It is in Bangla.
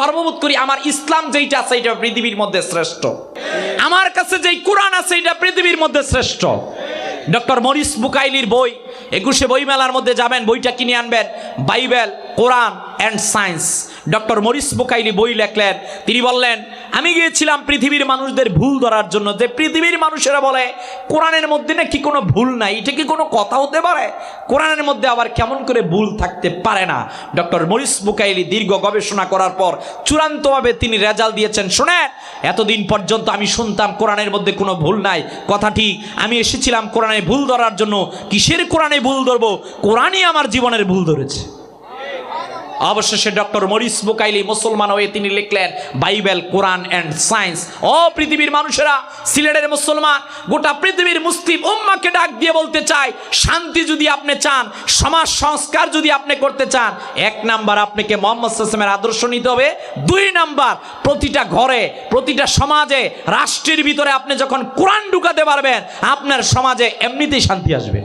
গর্ববোধ করি আমার ইসলাম যেইটা আছে এটা পৃথিবীর মধ্যে শ্রেষ্ঠ। আমার কাছে যেই কোরআন আছে এটা পৃথিবীর মধ্যে শ্রেষ্ঠ। ডক্টর মরিস বুকাইলির বই, একুশে বইমেলার মধ্যে যাবেন, বইটা কিনে আনবেন, Bible Quran and science doctor Maurice Bucaille বই লেখলেন, তিনি বললেন, আমি গিয়েছিলাম পৃথিবীর মানুষদের ভুল ধরার জন্য। যে পৃথিবীর মানুষেরা বলে, কোরআনের মধ্যে নাকি কোনো ভুল নাই, এটা কি কোনো কথা হতে পারে? কোরআনের মধ্যে আবার কেমন করে ভুল থাকতে পারে না? ডক্টর মরিস বুকাইলি দীর্ঘ গবেষণা করার পর চূড়ান্তভাবে তিনি রেজাল্ট দিয়েছেন। শোনেন, এতদিন পর্যন্ত আমি শুনতাম কোরআনের মধ্যে কোনো ভুল নাই। কথা ঠিক, আমি এসেছিলাম কোরআনে ভুল ধরার জন্য। কিসের কোরআনে ভুল ধরবো? কোরআনই আমার জীবনের ভুল ধরেছে। অবশেষে ডক্টর মরিস বুকাইলি মুসলমান হয়ে তিনি লিখলেন, বাইবেল, কোরআন অ্যান্ড সায়েন্স। ও পৃথিবীর মানুষেরা, সিলেটের মুসলমান, গোটা পৃথিবীর মুসলিম উম্মাকে ডাক দিয়ে বলতে চাই শান্তি যদি আপনি চান, সমাজ সংস্কার যদি আপনি করতে চান, এক নাম্বার আপনাকে মোহাম্মদ সাসমের আদর্শ নিতে হবে, দুই নাম্বার প্রতিটা ঘরে, প্রতিটা সমাজে, রাষ্ট্রের ভিতরে আপনি যখন কোরআন ঢুকাতে পারবেন, আপনার সমাজে এমনিতেই শান্তি আসবে।